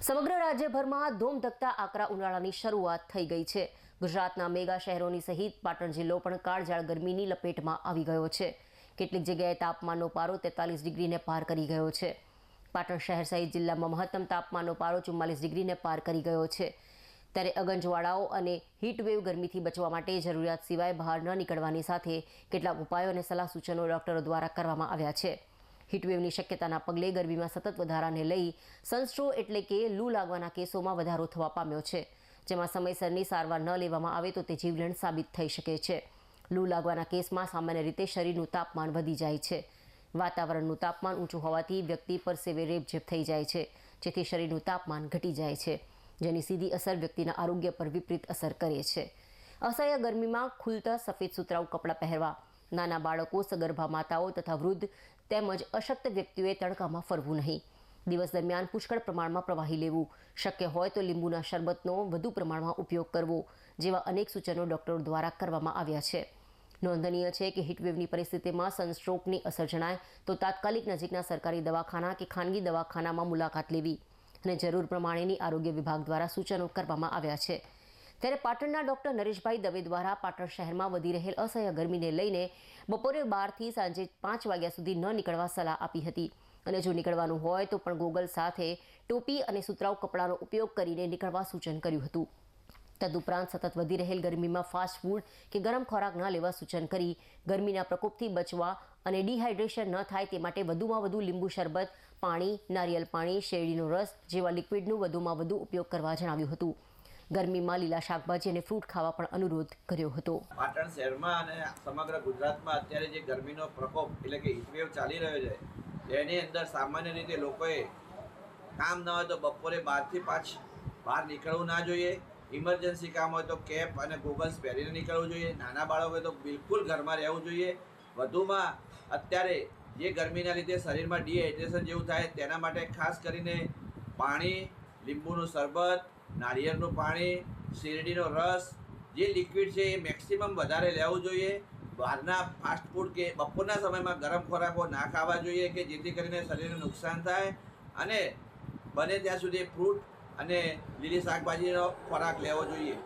સમગ્ર રાજ્યભરમાં ધૂમધકતા આકરા ઉનાળાની શરૂઆત થઈ ગઈ છે. ગુજરાતના મેગા શહેરોની સહિત પાટણ જિલ્લો પણ કાળઝાળ ગરમીની લપેટમાં આવી ગયો છે. કેટલીક જગ્યાએ તાપમાનનો પારો તેતાલીસ ડિગ્રીને પાર કરી ગયો છે. પાટણ શહેર સહિત જિલ્લામાં મહત્તમ તાપમાનનો પારો ચુમ્માલીસ ડિગ્રીને પાર કરી ગયો છે. ત્યારે અગંજવાળાઓ અને હીટવેવ ગરમીથી બચવા માટે જરૂરિયાત સિવાય બહાર ન નીકળવાની સાથે કેટલાક ઉપાયો અને સલાહ સૂચનો ડોક્ટરો દ્વારા કરવામાં આવ્યા છે. હીટવેવની શક્યતાના પગલે ગરમીમાં સતત વધારાને લઈ સનસ્ટ્રો એટલે કે લૂ લાગવાના કેસોમાં વધારો થવા પામ્યો છે. જેમાં સમયસરની સારવાર ન લેવામાં આવે તો તે જીવલેણ સાબિત થઈ શકે છે. લૂ લાગવાના કેસમાં સામાન્ય રીતે શરીરનું તાપમાન વધી જાય છે. વાતાવરણનું તાપમાન ઊંચું હોવાથી વ્યક્તિ પરસેવે રેબઝેબ થઈ જાય છે, જેથી શરીરનું તાપમાન ઘટી જાય છે, જેની સીધી અસર વ્યક્તિના આરોગ્ય પર વિપરીત અસર કરે છે. અસહ્ય ગરમીમાં ખુલતા સફેદ સુતરાઉ કપડાં પહેરવા નાના બાળકો, સગર્ભા માતાઓ તથા વૃદ્ધ તેમજ અશક્ત વ્યક્તિઓએ તડકામાં ફરવું નહીં. દિવસ દરમિયાન પુષ્કળ પ્રમાણમાં પ્રવાહી લેવું શક્ય હોય તો લીંબુના શરબતનો વધુ પ્રમાણમાં ઉપયોગ કરવો જેવા અનેક સૂચનો ડોક્ટરો દ્વારા કરવામાં આવ્યા છે. નોંધનીય છે કે હીટવેવની પરિસ્થિતિમાં સનસ્ટ્રોકની અસર જણાય તો તાત્કાલિક નજીકના સરકારી દવાખાના કે ખાનગી દવાખાનામાં મુલાકાત લેવી અને જરૂર પ્રમાણેની આરોગ્ય વિભાગ દ્વારા સૂચનો કરવામાં આવ્યા છે. ત્યારે પાટણના ડોક્ટર નરેશભાઈ દવે દ્વારા પાટણ શહેરમાં વધી રહેલ અસહ્ય ગરમીને લઈને બપોરે બારથી સાંજે પાંચ વાગ્યા સુધી ન નીકળવા સલાહ આપી હતી. અને જો નીકળવાનું હોય તો પણ ગોગલ સાથે ટોપી અને સુતરાઉ કપડાનો ઉપયોગ કરીને નીકળવા સૂચન કર્યું હતું. તદુપરાંત સતત વધી રહેલ ગરમીમાં ફાસ્ટ ફૂડ કે ગરમ ખોરાક ન લેવા સૂચન કરી ગરમીના પ્રકોપથી બચવા અને ડિહાઇડ્રેશન ન થાય તે માટે વધુમાં વધુ લીંબુ શરબત, પાણી, નારિયેલ પાણી, શેરડીનો રસ જેવા લિક્વિડનું વધુમાં વધુ ઉપયોગ કરવા જણાવ્યું હતું. ગરમીમાં લીલા શાકભાજી અને ફ્રૂટ ખાવા પણ અનુરોધ કર્યો હતો. પાટણ શહેરમાં અને સમગ્ર ગુજરાતમાં અત્યારે જે ગરમીનો પ્રકોપ એટલે કે હીટવેવ ચાલી રહ્યો છે તેની અંદર સામાન્ય રીતે લોકોએ કામ ન હોય તો બપોરે બારથી પાંચ બહાર નીકળવું ના જોઈએ. ઇમરજન્સી કામ હોય તો કેપ અને ગોગલ્સ પહેરીને નીકળવું જોઈએ. નાના બાળકો હોય તો બિલકુલ ઘરમાં રહેવું જોઈએ. વધુમાં અત્યારે જે ગરમીના લીધે શરીરમાં ડિહાઇડ્રેશન જેવું થાય, તેના માટે ખાસ કરીને પાણી, લીંબુનું શરબત નાળિયેરનું પાણી, શેરડીનો રસ, જે લિક્વિડ છે એ મેક્સિમમ વધારે લેવું જોઈએ. બહારના ફાસ્ટ ફૂડ કે બપોરના સમયમાં ગરમ ખોરાકો ના ખાવા જોઈએ કે જેથી કરીને શરીરને નુકસાન થાય અને બને ત્યાં સુધી ફ્રૂટ અને લીલી શાકભાજીનો ખોરાક લેવો જોઈએ.